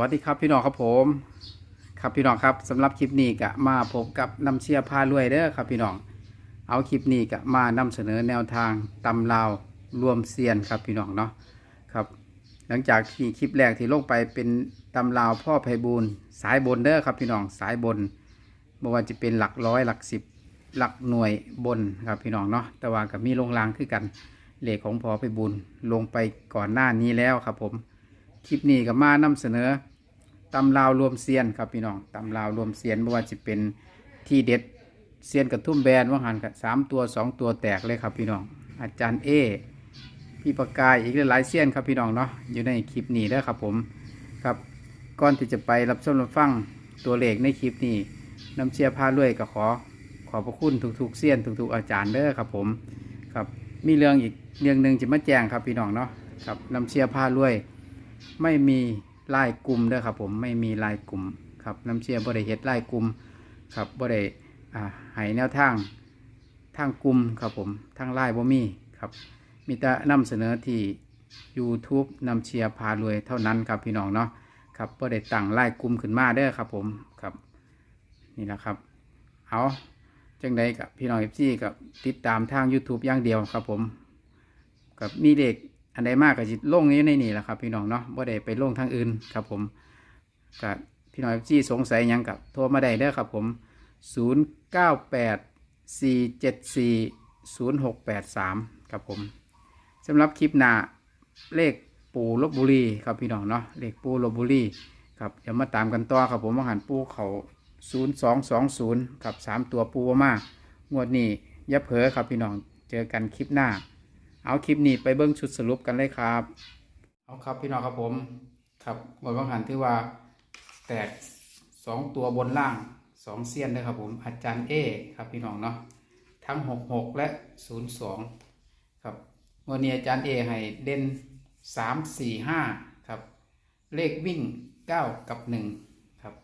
วัสดีครับพี่น้องครับผม ครับพี่น้องครับสำหรับคลิปนี้ก็มาพบกับน้ำเชียร์พารวยเด้อครับพี่น้อง เอาคลิปนี้ก็มานำเสนอแนวทางตำลาวรวมเซียนครับพี่น้องเนาะครับ หลังจากที่คลิปแรกที่ลงไปเป็นตำลาวพ่อไพบูลสายบนเด้อครับพี่น้องสายบนไม่ว่าจะเป็นหลักร้อยหลักสิบหลักหน่วยบนครับพี่น้องเนาะแต่ว่ากับมีลงรางคือกันเหลขของพ่อไพบูลลงไปก่อนหน้านี้แล้วครับผม คลิปนี้ก็มานำเสนอตำลาวรวมเซียนครับพี่น้องตำลาวรวมเซียนไม่ว่าจะเป็นที่เด็ดเซียนกระทุ่มแบนว่าหันกับสามตัวสองตัวแตกเลยครับพี่น้อง อาจารย์เอพี่ประกายอีกหลายเซียนครับพี่น้องเนาะอยู่ในคลิปนี้เด้อครับผมครับก่อนที่จะไปรับชมรับฟังตัวเลขในคลิปนี้น้ำเชียร์พาด้วยก็ขอขอพระคุณทุกๆเซียนทุกๆอาจารย์เด้อครับผมครับมีเรื่องอีกเรื่องหนึ่งจะมาแจ้งครับพี่น้องเนาะครับน้ำเชียร์พาด้วย ไม่มีลายกลุ่มเด้อครับผมไม่มีลายกลุ่มครับน้ำเชียร์บ่ได้เฮ็ดลายกลุ่มครับบ่ได้อ่าให้แนวทางทางกลุ่มครับผมทางไลน์บ่มีครับ มีแต่นำเสนอที่ YouTube นำเชียร์พารวยเท่านั้นครับพี่น้องเนาะครับบ่ได้ตั้งไลน์กลุ่มขึ้นมาเด้อครับผมครับ นี่นะครับเอาจังใดกับพี่น้องเอฟซีกับติดตามทาง YouTube อย่างเดียวครับผมกับมีเด็ก อันใดมากกับจิลงนี้ในนี่แหละครับ พี่น้องเนาะบ่ได้ไปลงทางอื่นครับผมกับพี่น้องเอฟซีสงสัยยังกับโทรมาได้เด้อครับผม 0 9 8 4 7 4 0 6 8 3 ครับผมสำหรับคลิปหน้าเลขปูลบบุรีครับพี่น้องเนาะเลขปูลบบุรีครับเดี๋ยวมาตามกันต่อครับผมว่าหันปูเขา 0220 ครับสามตัวปูว่ามางวดนี้อย่าเผลอครับพี่น้องเจอกันคลิปหน้า เอาคลิปนี้ไปเบิ้งชุดสรุปกันเลยครับ เอาครับพี่น้องครับผม ครับงวดว่างหันที่ว่าแตกสองตัวบนล่างสองเซียนเลยครับผมอาจารย์เอครับพี่น้องเนาะทั้งหกหกและศูนย์สองครับวันนี้อาจารย์เอให้เด่นสามสี่ห้าครับ เลขวิ่งเก้ากับหนึ่งครับ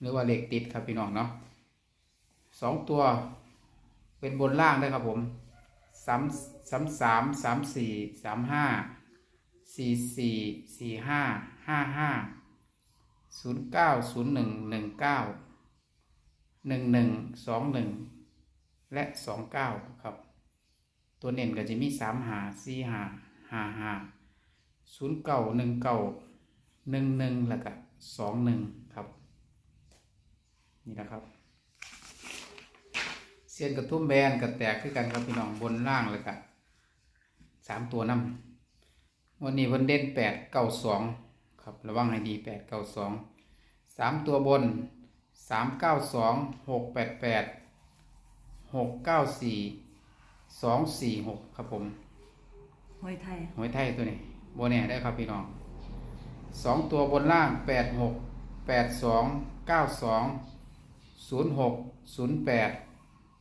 หรือว่าเลขติดครับพี่น้องเนาะสองตัวเป็นบนล่างได้ครับผมสาม สามสามสามสี่สามห้าสี่สี่สี่ห้าห้าห้าศูนย์เก้าศูนย์หนึ่งหนึ่งเก้าหนึ่งหนึ่งสองหนึ่งและสองเก้าครับ ตัวเน่นก็จะมีสามหาสี่หาห้าห้าศูนย์เก้าหนึ่งเก้าหนึ่งหนึ่งแล้วก็สองหนึ่งครับ นี่นะครับเสียนกระทุ่มแบนกระแตกคือกันครับพี่น้องบนล่างเลยครับ สามตัวนำวันนี้วันเด่นแปดเก้าสองครับระวังให้ดีแปดเก้าสองสามตัวบนสามเก้าสองหกแปดแปดหกเก้าสี่สองสี่หกครับผมหวยไทยหวยไทยตัวนี้โบแน่ได้ครับพี่น้องสองตัวบนล่างแปดหกแปดสองเก้าสองศูนย์หกศูนย์แปด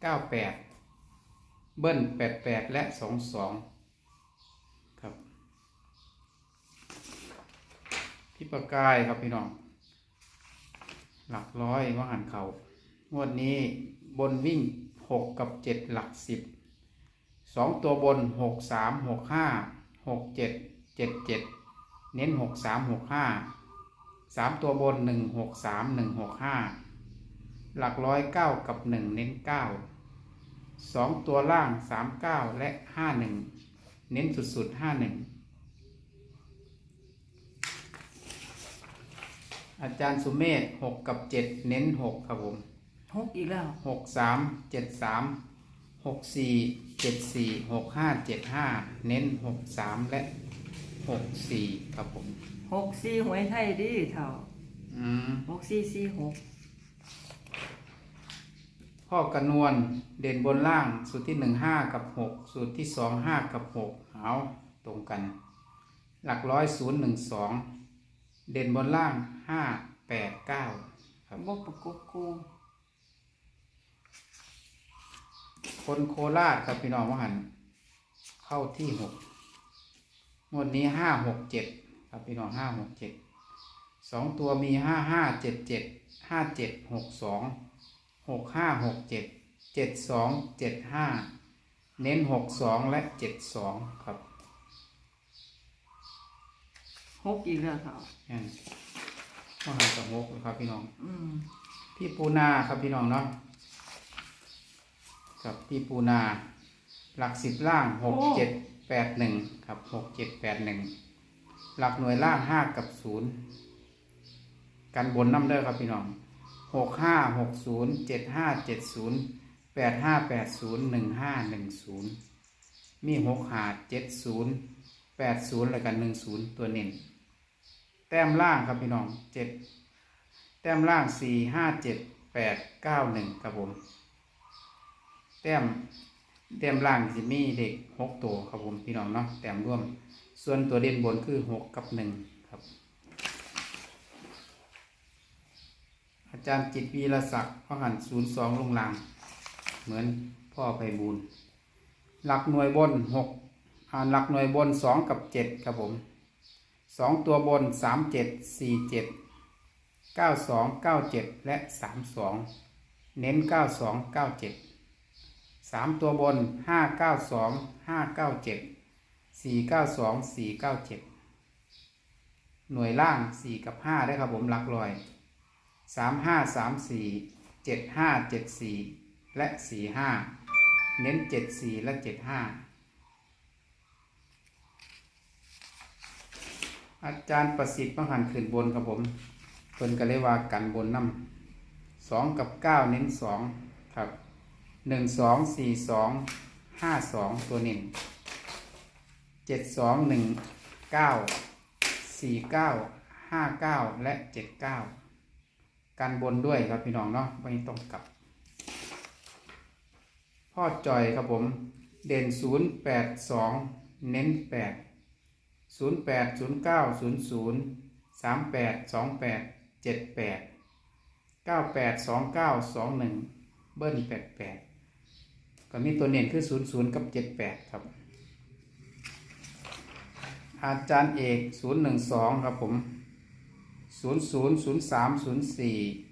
เก้าแปดเบิ้ลแปดแปดและสองสองครับ พี่ประกายครับพี่น้อง หลักร้อยว่าหันเขางวดนี้บนวิ่งหกกับเจ็ดหลักสิบสองตัวบนหกสามหกห้าหกเจ็ดเจ็ดเจ็ดเน้นหกสามหกห้าสามตัวบนหนึ่งหกสามหนึ่งหกห้าหลักร้อยเก้ากับหนึ่งเน้นเก้าสองตัวล่างสามเก้าและห้าหนึ่งเน้นสุดๆห้าหนึ่ง อาจารย์สุเมธหกกับเจ็ดเน้นหกครับผมหกอีกแล้วหกสามเจ็ดสามหกสี่เจ็ดสี่หกห้าเจ็ดห้าเน้นหกสามและหกสี่ครับผมหกสี่หวยไทยดีเท่าอืมหกสี่สี่หกพ่อกระนวลเด่นบนล่างสูตรที่หนึ่งห้ากับหกสูตรที่สองห้ากับหกเอาตรงกัน หลักร้อยศูนย์หนึ่งสอง เด่นบนล่างห้าแปดเก้าครับบกประกบกูคนโคราชครับพี่น้องว่าหัน เข้าที่หกงวดนี้ห้าหกเจ็ดครับพี่น้องห้าหกเจ็ดสองตัวมีห้าห้าเจ็ดเจ็ดห้าเจ็ดหกสองหกห้าหกเจ็ดเจ็ดสองเจ็ดห้าเน้นหกสองและเจ็ดสองครับ หกอีกแล้วเท่านั่นมหันกับหกครับพี่น้อง อืมพี่ปูนาครับพี่น้องเนาะครับพี่ปูนา หลักสิบล่างหกเจ็ดแปดหนึ่งครับหกเจ็ดแปดหนึ่งหลักหน่วยล่างห้ากับศูนย์กันบนน้ำเด้อครับพี่น้องหกห้าหกศูนย์เจ็ดห้าเจ็ดศูนย์แปดห้าแปดศูนย์หนึ่งห้าหนึ่งศูนย์มีหกหาเจ็ดศูนย์แปดศูนย์แล้วกันหนึ่งศูนย์ตัวเน้นแต้มล่างครับพี่น้องเจ็ดแต้มล่างสี่ห้าเจ็ดแปดเก้าหนึ่งครับผม แต้มแต้มล่างจะมีเด็กหกตัวครับผมพี่น้องเนาะแต้มร่วม ส่วนตัวเด่นบนคือหกกับหนึ่งครับ อาจารย์จิตวีรศักดิ์พหันศูนย์สองลงลางเหมือนพ่อไพบูลหลักหน่วยบนหกอ่าหลักหน่วยบนสองกับเจ็ดครับผม สองตัวบนสามเจ็ดสี่เจ็ดเก้าสองเก้าเจ็ดและสามสองเน้นเก้าสองเก้าเจ็ดสามตัวบนห้าเก้าสองห้าเก้าเจ็ดสี่เก้าสองสี่เก้าเจ็ดหน่วยล่างสี่กับห้าได้ครับผมหลักลอยสามห้าสามสี่เจ็ดห้าเจ็ดสี่และสี่ห้าเน้นเจ็ดสี่และเจ็ดห้า อาจารย์ประสิทธิ์มังหันขึ้นบนครับผมเพิ่นก็เลยว่ากันบนน้ำสองกับเก้าเน้นสองครับหนึ่งสองสี่สองห้าสองตัวเน้นเจ็ดสองหนึ่งเก้าสี่เก้าห้าเก้าและเจ็ดเก้ากันบนด้วยครับพี่น้องเนาะไม่ต้องกลับ พ่อจอยครับผม เด่นศูนย์แปดสองเน้นแปด 08 09 00 38 28 78 98 29 21 เบิ้ล88 ก็มีตัวเน้นคือ 00 กับ 78 ครับ อาจารย์เอก 012 ครับผม 00 03 04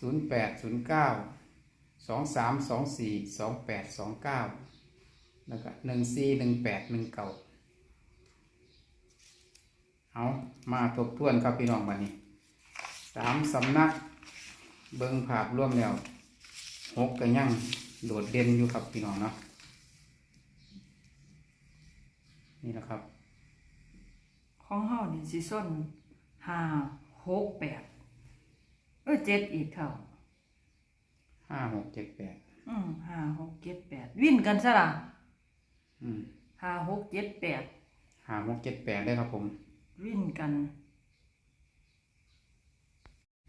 08 09 23 24 28 29 แล้วก็ 14 18 19 เก้าเอามาทบทวนครับพี่น้องบัดนี้สามสำนัก เบิ้งภาพร่วมแล้วหกก็ยังโดดเด่นอยู่ครับพี่น้องเนาะนี่นะครับ ของเฮานี่สิส้นห้าหกแปดเออเจ็ดอีกเท่าห้าหกเจ็ดแปดอืมห้าหกเจ็ดแปดวิ่นกันซะล่ะอืมห้าหกเจ็ดแปดห้าหกเจ็ดแปดได้ครับผม วิ่นกัน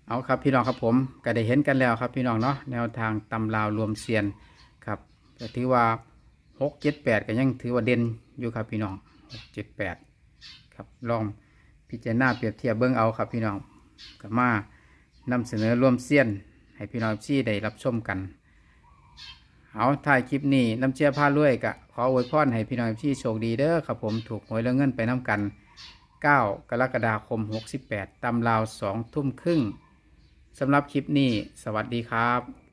เอาครับพี่น้องครับผมก็ได้เห็นกันแล้วครับพี่น้องเนาะแนวทางตำราวรวมเซียนครับก็ถือว่าหกเจ็ดแปดก็ยังถือว่าเด่นอยู่ครับพี่น้องหกเจ็ดแปดครับลองพิจารณาเปรียบเทียบเบิ้งเอาครับพี่น้องกับมานำเสนอรวมเซียน ให้พี่น้องที่ได้รับชมกัน เอาถ่ายคลิปนี้น้ำเชื่อผ้าลวยกะขออวยพรให้พี่น้องที่โชคดีเด้อครับผมถูกหวยแล้วเงินไปน้ำกัน 9 กรกฎาคม 68 ตำราว 2 ทุ่มครึ่งสำหรับคลิปนี้ สวัสดีครับ